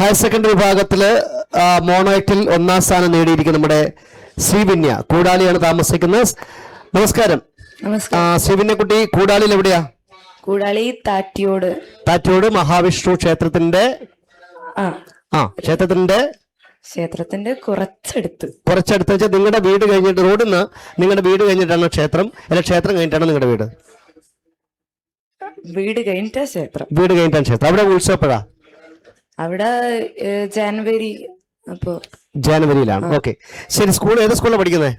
Higher secondary വിഭാഗത്തിൽ മോണോയറ്റിൽ ഒന്നാം സ്ഥാനം നേടിയിരിക്കുന്ന നമ്മുടെ ശ്രീവിന്യ കൂടാലിയാണ് താമസിക്കുന്നത്. നമസ്കാരം. ശ്രീവിന്യ കുട്ടി കൂടാലിയിൽ എവിടെയാ? കൂടാളി താറ്റിയോട്. താറ്റിയോട് മഹാവിഷ്ണു ക്ഷേത്രത്തിന്റെ ആ. ആ ക്ഷേത്രത്തിന്റെ ക്ഷേത്രത്തിന്റെ കുറച്ചടുത്ത്. കുറച്ചടുത്ത് വെച്ചാൽ നിങ്ങളുടെ വീട് കഴിഞ്ഞിട്ട് റോഡിൽ നിന്ന് നിങ്ങളുടെ വീട് കഴിഞ്ഞിട്ടാണ് ക്ഷേത്രം. അല്ല ക്ഷേത്രം കഴിഞ്ഞിട്ടാണ് നിങ്ങളുടെ വീട്. വീട് കഴിഞ്ഞിട്ടാ ക്ഷേത്രം. വീട് കഴിഞ്ഞിട്ടാണ് ക്ഷേത്രം. അവിടെ ഉത്സവപ്പെടാ അവിടെ ജനുവരി അപ്പോ. ജനുവരിയിലാണ്. ഓക്കെ. ശരി സ്കൂൾ ഏത് സ്കൂളിലാണ് പഠിക്കുന്നത്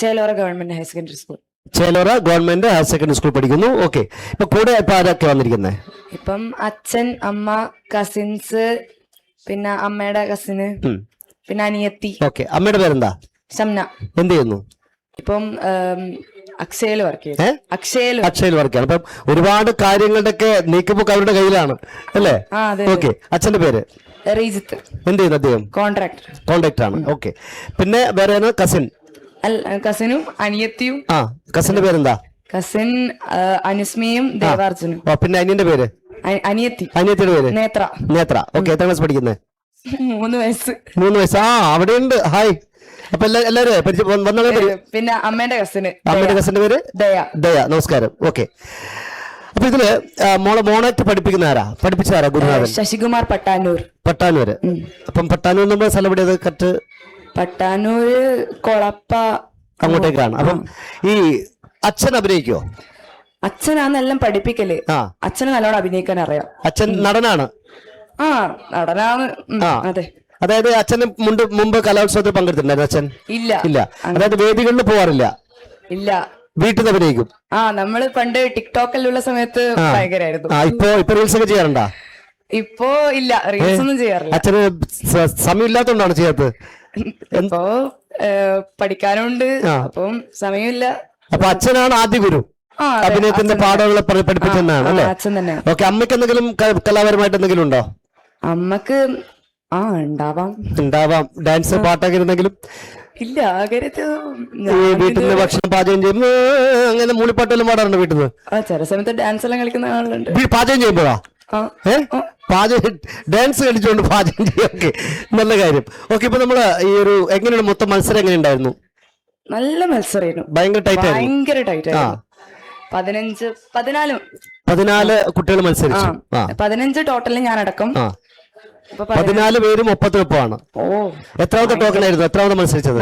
Chelora government higher secondary school. Chelora government higher secondary school പഠിക്കുന്നു. ഓക്കെ. ഇപ്പൊ കൂടെ ഇപ്പൊ ആരൊക്കെ വന്നിരിക്കുന്നത് ഇപ്പം അച്ഛൻ അമ്മ കസിൻസ് പിന്നെ അമ്മയുടെ കസിന് പിന്നെ അനിയത്തി. ഓക്കെ. അമ്മയുടെ പേരെന്താ? ഷംന. എന്ത് ചെയ്യുന്നു? ഇപ്പം ഏം, അക്ഷയയിൽ വർക്ക് അക്ഷയിൽ വർക്കാണ് അപ്പം ഒരുപാട് കാര്യങ്ങളുടെ ഒക്കെ നീക്കുപോക്ക് അവരുടെ കയ്യിലാണ്. അല്ലേ? ഓക്കെ. അച്ഛന്റെ പേര്? റീജിത്ത്. എന്ത് ചെയ്യുന്നു അദ്ദേഹം? കോൺട്രാക്ടർ കോൺട്രാക്ടർ ആണ്. ഓക്കെ. പിന്നെ വേറെ കസിൻ. കസിനും അനിയത്തിയും. ആ കസിന്റെ പേരെന്താ? കസിൻ അനുസ്മയും ദേവാർജുനും. പിന്നെ അനിയന്റെ പേര്? അനിയത്തി. അനിയത്തിയുടെ പേര്? നേത്ര. നേത്ര. ഓക്കെ എത്ര ക്ലാസ് പഠിക്കുന്നത് മൂന്ന് വയസ്സ്. മൂന്ന് വയസ്സ്. ആ അവിടെ ഉണ്ട് ഹായ് അപ്പൊ എല്ലാ എല്ലാവരും പിന്നെ അമ്മേന്റെ കസിന് അമ്മേന്റെ കസിന്റെ പേര്? ദയ. ദയ. നമസ്കാരം. ഓക്കെ. അപ്പൊ ഇതിൽ മോളെ മോണായിട്ട് പഠിപ്പിക്കുന്ന ആരാ? പഠിപ്പിച്ച ആരാ ഗുരുനാഥൻ? ശശികുമാർ പട്ടാനൂർ. പട്ടാനൂര്. അപ്പം പട്ടാനൂർ നമ്മുടെ സ്ഥലം എവിടെയത് കറ്റ് പട്ടാനൂര് കൊളപ്പ അങ്ങോട്ടേക്കാണ്. അപ്പം ഈ അച്ഛൻ അഭിനയിക്കോ അച്ഛനാന്നെല്ലാം പഠിപ്പിക്കൽ. ആ. അച്ഛന് നല്ലോണം അഭിനയിക്കാൻ അറിയാം. അച്ഛൻ നടനാണ്? ആ നടനാണ്. അതെ. അതായത് അച്ഛന് മുണ്ട് മുമ്പ് കലോത്സവത്തിൽ പങ്കെടുത്തിട്ടുണ്ടായിരുന്നു അച്ഛൻ? ഇല്ല. ഇല്ല. അതായത് വേദികളിൽ പോവാറില്ല? ഇല്ല. വീട്ടിൽ നിന്ന് അഭിനയിക്കും? ആ നമ്മൾ പണ്ട് ടിക്ടോക്കിലുള്ള സമയത്ത് ഭയങ്കരായിരുന്നു. ഇപ്പൊ ഇപ്പൊ റീൽസ് ഒക്കെ ചെയ്യാറുണ്ടാ? ഇപ്പോ ഇല്ല. റീൽസ് ഒന്നും ചെയ്യാറില്ല. അച്ഛന് സമയമില്ലാത്തോണ്ടാണ് ചെയ്യാത്തത്? ഇപ്പോ പഠിക്കാനുണ്ട്. അപ്പം സമയമില്ല. അപ്പൊ അച്ഛനാണ് ആദ്യ ഗുരു. അഭിനയത്തിന്റെ പാഠങ്ങൾ പഠിപ്പിച്ചെന്നാണ് അല്ലേ? അച്ഛൻ തന്നെ. ഓക്കെ അമ്മയ്ക്ക് എന്തെങ്കിലും കലാപരമായിട്ട് എന്തെങ്കിലും ഉണ്ടോ? അമ്മയ്ക്ക് ആ ഉണ്ടാവാം ഉണ്ടാവാം ഡാൻസ് പാട്ടൊക്കെ ഇരുന്നെങ്കിലും ഇല്ല വീട്ടിൽ നിന്ന് ഭക്ഷണം പാചകം ചെയ്യും. ഏ, അങ്ങനെ മൂളിപ്പാട്ടെല്ലാം പാടാറുണ്ട് വീട്ടിൽ നിന്ന് ആ ചില സമയത്ത് ഡാൻസ് എല്ലാം കളിക്കുന്ന ആളുണ്ട് പാചകം ചെയ്യുമ്പോഴാ? പാചകം ഡാൻസ് കളിച്ചുകൊണ്ട് പാചകം ചെയ്യൊക്കെ നല്ല കാര്യം. ഓക്കെ ഇപ്പൊ നമ്മൾ ഈ ഒരു എങ്ങനെയാണ് മൊത്തം മത്സരം എങ്ങനെ ഉണ്ടായിരുന്നു? നല്ല മത്സരമായിരുന്നു ഭയങ്കര ടൈറ്റ് ആയിരുന്നു. ഭയങ്കര ടൈറ്റ് പതിനഞ്ച് പതിനാല്. പതിനാല് കുട്ടികൾ മത്സരിച്ചു. പതിനഞ്ച് ടോട്ടലിൽ ഞാൻ അടക്കം പതിനാല് പേര് ഒപ്പത്തിനൊപ്പമാണ് ഓ. എത്രാമത്തെ ടോക്കൺ ആയിരുന്നു? എത്രാമത് മത്സരിച്ചത്?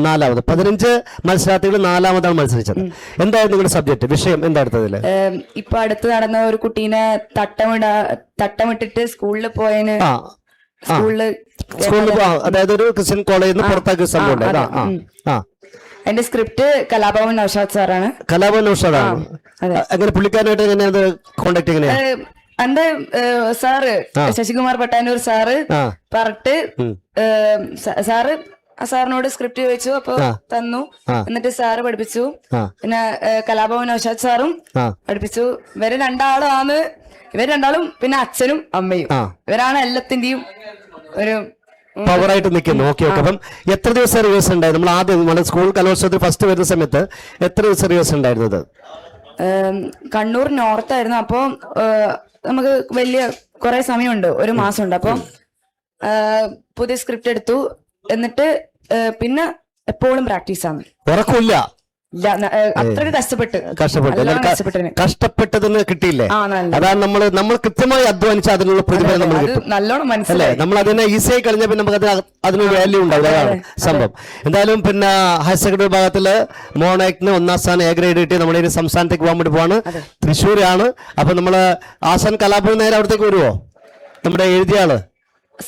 നാലാമത്. പതിനഞ്ച് മത്സരാർത്ഥികൾ നാലാമതാണ് മത്സരിച്ചത്. എന്തായിരുന്നു നിങ്ങളുടെ സബ്ജക്ട് വിഷയം എന്താ എടുത്തതിൽ ഏം, ഇപ്പൊ അടുത്ത് നടന്ന ഒരു കുട്ടീനെ തട്ടമിട തട്ടമിട്ടിട്ട് സ്കൂളിൽ പോയതിന് സ്കൂളിൽ സ്കൂളിൽ പോ- അതായത് ഒരു ക്രിസ്ത്യൻ കോളേജിൽ നിന്ന് പുറത്താക്കിയ സംഭവം ഉണ്ടായത് ആ ആ ആ. സ്ക്രിപ്റ്റ് കലാഭവൻ നൌഷാദ് സാറാണ്. കലാഭവൻ നൌഷാദ് ആണ് അങ്ങനെ പുള്ളിക്കാരനായിട്ട് എങ്ങനെയാണ് കോണ്ടാക്ട് എങ്ങനെയാ ഏ, എന്റെ സാറ് ശശികുമാർ പട്ടാനൂർ സാറ് പറട്ട് പറഞ്ഞിട്ട് സാറ് ആ സാറിനോട് സ്ക്രിപ്റ്റ് ചോദിച്ചു അപ്പൊ തന്നു. എന്നിട്ട് സാറ് പഠിപ്പിച്ചു. പിന്നെ കലാഭവൻ ഔഷാദ് സാറും പഠിപ്പിച്ചു. ഇവർ രണ്ടാളാണ് ഇവർ രണ്ടാളും പിന്നെ അച്ഛനും അമ്മയും. ഇവരാണ് എല്ലാത്തിന്റെയും ഒരു പവറായിട്ട് നിൽക്കുന്നു ഓക്കെ ഓക്കെ. അപ്പം എത്ര ദിവസം റിഹേഴ്സൽ ഉണ്ടായിരുന്നു? നമ്മൾ ആദ്യം നമ്മുടെ സ്കൂൾ കലോത്സവത്തിൽ ഫസ്റ്റ് വരുന്ന സമയത്ത് എത്ര ദിവസം റിഹേഴ്സൽ ഉണ്ടായിരുന്നത്? കണ്ണൂർ നോർത്ത് ആയിരുന്നു. അപ്പൊ നമുക്ക് വലിയ കുറെ സമയമുണ്ട്. ഒരു മാസമുണ്ട്. അപ്പൊ ഏ, പുതിയ സ്ക്രിപ്റ്റ് എടുത്തു. എന്നിട്ട് പിന്നെ എപ്പോഴും പ്രാക്ടീസ് ആണ് അത്രയ്ക്ക് കഷ്ടപ്പെട്ട് കഷ്ടപ്പെട്ട്. നല്ലോണം എന്നാൽ ക- കഷ്ടപ്പെട്ടതിന് കഷ്ടപ്പെട്ടതിന് കിട്ടിയില്ലേ? അതാണ് നമ്മൾ നമ്മൾ കൃത്യമായി അധ്വാനിച്ച അതിനുള്ള പ്രതിഫലം നമ്മൾ കിട്ടും. നല്ലോണം അല്ലേ? മനസ്സിലായി. നമ്മൾ അതിനെ ഈസിയായി കഴിഞ്ഞാൽ പിന്നെ നമുക്ക് അതിന് അതിന് വാല്യൂ ഉണ്ടാവില്ല അതാണ് സംഭവം. എന്തായാലും പിന്നെ ഹയർ സെക്കൻഡറി വിഭാഗത്തിൽ മോണാക്ടിന് ഒന്നാം സ്ഥാനം എ ഗ്രേഡ് കിട്ടി. നമ്മുടെ ഇനി സംസ്ഥാനത്തേക്ക് പോകാൻ വേണ്ടി പോവാണ്. തൃശ്ശൂരാണ്. അപ്പൊ നമ്മൾ ആസാൻ കലാഭവൻ നേരെ അവിടത്തേക്ക് വരുവോ? നമ്മുടെ എഴുതിയ ആൾ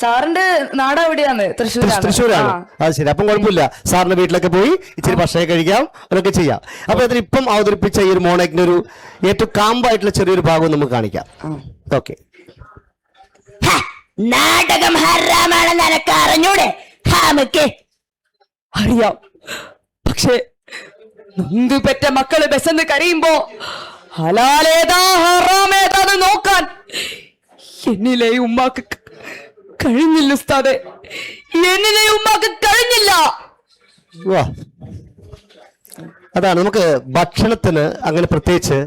സാറിന്റെ നാട് എവിടെയാണ് തൃശ്ശൂരാണ്. തൃശ്ശൂരാണ്. അത് ശരി. അപ്പം കുഴപ്പമില്ല. സാറിന്റെ വീട്ടിലൊക്കെ പോയി ഇച്ചിരി ഭക്ഷണം കഴിക്കാം അതൊക്കെ ചെയ്യാം. അപ്പൊ അതിന് ഇപ്പം അവതരിപ്പിച്ച ഈ ഒരു മോണേക്കിന്റെ ഒരു ഏറ്റവും കാമ്പായിട്ടുള്ള ചെറിയൊരു ഭാഗം നമുക്ക് കാണിക്കാം. ഓക്കെ. നാടകം ഹറാമാണെന്ന് എനക്ക് അറിഞ്ഞൂടെ? ഹാമക്ക് അറിയാം. പക്ഷേ നൊന്തു പെറ്റ മക്കൾ ബസ്സെന്ന് കരയുമ്പോ ഹലാലേതാ ഹറാമേതാന്ന് നോക്കാൻ എന്നിലെ ഉമ്മാക്ക് കഴിഞ്ഞില്ല ഉസ്താദെ. എന്നിലെ ഉമ്മാക്ക് കഴിഞ്ഞില്ല. അതാണ് നമുക്ക് ഭക്ഷണത്തിന് അങ്ങനെ പ്രത്യേകിച്ച്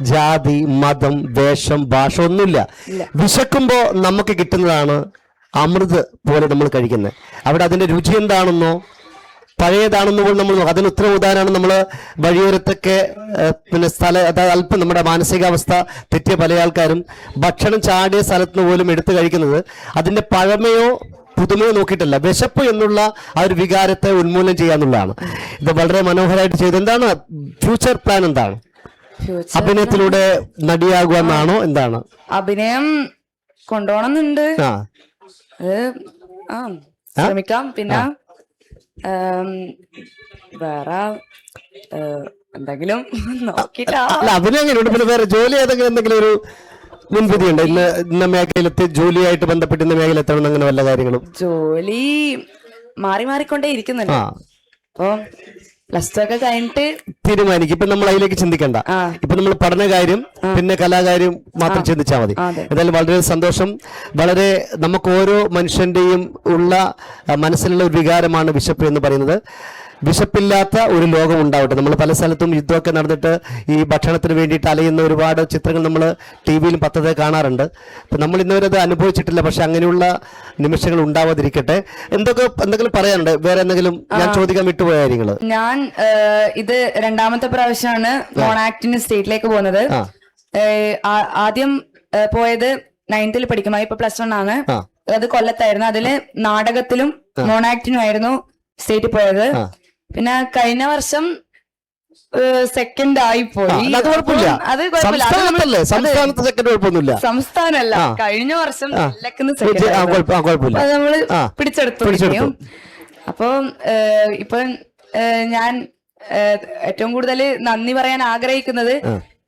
ജാതി മതം വേഷം ഭാഷ ഒന്നുമില്ല. വിശക്കുമ്പോ നമുക്ക് കിട്ടുന്നതാണ് അമൃത് പോലെ നമ്മൾ കഴിക്കുന്നത്. അവിടെ അതിന്റെ രുചി എന്താണെന്നോ പഴയതാണെന്ന് പോലും നമ്മൾ. അതിന് ഉത്തരം ഉദാഹരണമാണ് നമ്മൾ വഴിയോരത്തൊക്കെ പിന്നെ സ്ഥല അതായത് അല്പം നമ്മുടെ മാനസികാവസ്ഥ തെറ്റിയ പല ആൾക്കാരും ഭക്ഷണം ചാടിയ സ്ഥലത്ത് നിന്ന് പോലും എടുത്തു കഴിക്കുന്നത് അതിന്റെ പഴമയോ പുതുമയോ നോക്കിയിട്ടല്ല വിശപ്പ് എന്നുള്ള ആ ഒരു വികാരത്തെ ഉന്മൂലനം ചെയ്യാന്നുള്ളതാണ് ഇത് വളരെ മനോഹരമായിട്ട് ചെയ്ത്. എന്താണ്? ഫ്യൂച്ചർ പ്ലാൻ എന്താണ്? അഭിനയത്തിലൂടെ നടിയാകുക എന്നാണോ? എന്താണ്? അഭിനയം കൊണ്ടുപോകണമെന്നുണ്ട്. ശ്രമിക്കാം. പിന്നെ വേറെ എന്തെങ്കിലും അല്ല അഭിനയം എങ്ങനെയുണ്ട്? പിന്നെ വേറെ ജോലി ഏതെങ്കിലും എന്തെങ്കിലും ഒരു മുൻവിധി ഉണ്ട്? ഇന്ന് ഇന്ന മേഖലയിലെത്തി ജോലിയായിട്ട് ബന്ധപ്പെട്ട് ഇന്ന മേഖല എത്തണം അങ്ങനെ വല്ല കാര്യങ്ങളും? ജോലി മാറി മാറിക്കൊണ്ടേ ഇരിക്കുന്നുണ്ട്. അപ്പൊ പ്ലസ് ടു ഒക്കെ കഴിഞ്ഞിട്ട് തീരുമാനിക്കും. ഇപ്പൊ നമ്മൾ അതിലേക്ക് ചിന്തിക്കണ്ട. ഇപ്പൊ നമ്മൾ പഠനകാര്യം പിന്നെ കലാകാര്യം മാത്രം ചിന്തിച്ചാൽ മതി. എന്തായാലും വളരെ സന്തോഷം. വളരെ നമുക്ക് ഓരോ മനുഷ്യന്റെയും ഉള്ള മനസ്സിലുള്ള ഒരു വികാരമാണ് വിശപ്പ് എന്ന് പറയുന്നത്. വിശപ്പില്ലാത്ത ഒരു ലോകം ഉണ്ടാവട്ടെ നമ്മൾ പല സ്ഥലത്തും യുദ്ധമൊക്കെ നടന്നിട്ട് ഈ ഭക്ഷണത്തിന് വേണ്ടിയിട്ട് അലയുന്ന ഒരുപാട് ചിത്രങ്ങൾ നമ്മൾ ടി വിയിലും പത്രത്തിൽ കാണാറുണ്ട്. അപ്പം നമ്മൾ ഇന്നുവരെ അത് അനുഭവിച്ചിട്ടില്ല. പക്ഷെ അങ്ങനെയുള്ള നിമിഷങ്ങൾ ഉണ്ടാവാതിരിക്കട്ടെ. എന്തൊക്കെ എന്തെങ്കിലും പറയാനുണ്ട്? വേറെ എന്തെങ്കിലും ഞാൻ ചോദിക്കാൻ വിട്ടുപോയ കാര്യങ്ങൾ ഞാൻ ഇത് രണ്ടാമത്തെ പ്രാവശ്യമാണ് മോണാക്ടിന് സ്റ്റേറ്റിലേക്ക് പോകുന്നത്. ആദ്യം പോയത് നയൻത്തിൽ പഠിക്കുമ്പോൾ ഇപ്പൊ പ്ലസ് വൺ ആണ്. അത് കൊല്ലത്തായിരുന്നു. അതിൽ നാടകത്തിലും മോണാക്ടിനും ആയിരുന്നു സ്റ്റേറ്റിൽ പോയത്. പിന്നെ കഴിഞ്ഞ വർഷം സെക്കൻഡ് ആയി പോയി. അത് കുഴപ്പമില്ല. അത് സംസ്ഥാനത്തല്ലേ? സംസ്ഥാനത്ത് സെക്കൻഡ് കുഴപ്പമൊന്നുമില്ല. സംസ്ഥാനമല്ല. കഴിഞ്ഞ വർഷം കുഴപ്പമില്ല. നമ്മൾ പിടിച്ചെടുത്തു. അപ്പൊ ഇപ്പൊ ഞാൻ ഏറ്റവും കൂടുതൽ നന്ദി പറയാൻ ആഗ്രഹിക്കുന്നത്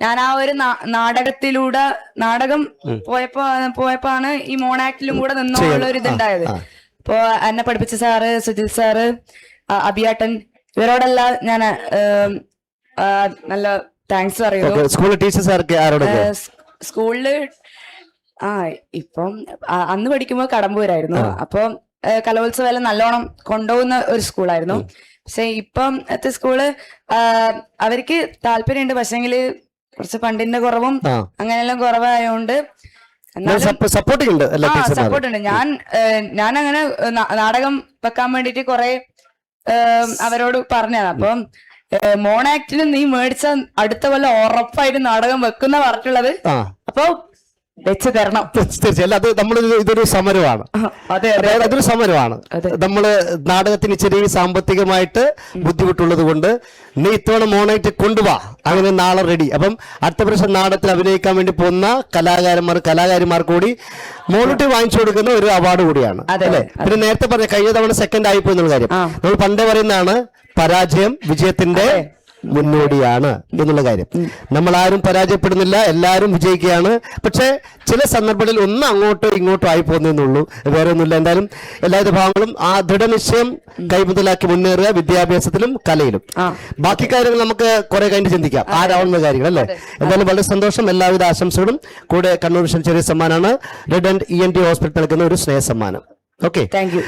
ഞാൻ ആ ഒരു നാടകത്തിലൂടെ നാടകം പോയപ്പോ ആണ് ഈ മോണാക്ടിലും കൂടെ നിന്നുള്ള ഒരു ഇതുണ്ടായത്. അപ്പൊ എന്നെ പഠിപ്പിച്ച സാറ് സുജിത് സാറ് അഭിയാട്ടൻ ഇവരോടെല്ലാം ഞാൻ നല്ല താങ്ക്സ് പറയുന്നു. സ്കൂളിൽ ടീച്ചേഴ്സ് ആരോടൊക്കെ? സ്കൂളിൽ ആ ഇപ്പം അന്ന് പഠിക്കുമ്പോൾ കടമ്പൂരായിരുന്നു. അപ്പം കലോത്സവം എല്ലാം നല്ലോണം കൊണ്ടുപോകുന്ന ഒരു സ്കൂളായിരുന്നു. പക്ഷെ ഇപ്പം ത്തെ സ്കൂൾ അവർക്ക് താല്പര്യമുണ്ട്. പക്ഷെങ്കിൽ കുറച്ച് ഫണ്ടിന്റെ കുറവും. അങ്ങനെയെല്ലാം കുറവായതുകൊണ്ട് സപ്പോർട്ട് ഉണ്ട് ഞാൻ ഞാൻ അങ്ങനെ നാടകം വെക്കാൻ വേണ്ടിട്ട് കുറെ അവരോട് പറഞ്ഞതാണ്. അപ്പം മോണാക്ടിന് നീ മേടിച്ച അടുത്ത കൊല്ലം ഉറപ്പായിട്ട് നാടകം വെക്കുന്ന പറഞ്ഞിട്ടുള്ളത്. അപ്പൊ വെച്ച് തരണം. തീർച്ചയായും. അത് നമ്മൾ ഇതൊരു സമരമാണ്. അതായത് അതൊരു സമരമാണ്. നമ്മൾ നമ്മൾ നാടകത്തിന് ഇച്ചിരി സാമ്പത്തികമായിട്ട് ബുദ്ധിമുട്ടുള്ളത് കൊണ്ട് നീ ഇത്തവണ മോണായിട്ട് കൊണ്ടുപോവാ അങ്ങനെ നാളെ റെഡി അപ്പം അടുത്ത പ്രാവശ്യം നാടകത്തിൽ അഭിനയിക്കാൻ വേണ്ടി പോകുന്ന കലാകാരന്മാർ കലാകാരിമാർ കൂടി മോണിട്ട് വാങ്ങിച്ചു കൊടുക്കുന്ന ഒരു അവാർഡ് കൂടിയാണ്. അതെ, അല്ലേ? പിന്നെ നേരത്തെ പറഞ്ഞ കഴിഞ്ഞ തവണ സെക്കൻഡ് ആയിപ്പോയി എന്നുള്ള കാര്യം. നമ്മൾ പണ്ടേ പറയുന്നതാണ് പരാജയം വിജയത്തിന്റെ മുന്നോടിയാണ് എന്നുള്ള കാര്യം. നമ്മൾ ആരും പരാജയപ്പെടുന്നില്ല എല്ലാവരും വിജയിക്കുകയാണ്. പക്ഷേ ചില സന്ദർഭങ്ങളിൽ ഒന്ന് അങ്ങോട്ടോ ഇങ്ങോട്ടോ ആയി പോകുന്നതെന്നുള്ളൂ വേറെ ഒന്നുമില്ല. എന്തായാലും എല്ലാ വിഭാഗങ്ങളും ആ ദൃഢനിശ്ചയം കൈമുതലാക്കി മുന്നേറുക വിദ്യാഭ്യാസത്തിലും കലയിലും. ബാക്കി കാര്യങ്ങൾ നമുക്ക് കുറെ കഴിഞ്ഞ് ചിന്തിക്കാം. ആരാവുന്ന കാര്യങ്ങൾ അല്ലേ? എന്തായാലും വളരെ സന്തോഷം. എല്ലാവിധ ആശംസകളും. കൂടെ കണ്ണൂർ മിഷൻ ചെറിയ സമ്മാനമാണ്. Red and E N T hospital നൽകുന്ന ഒരു സ്നേഹ സമ്മാനം. Okay thank you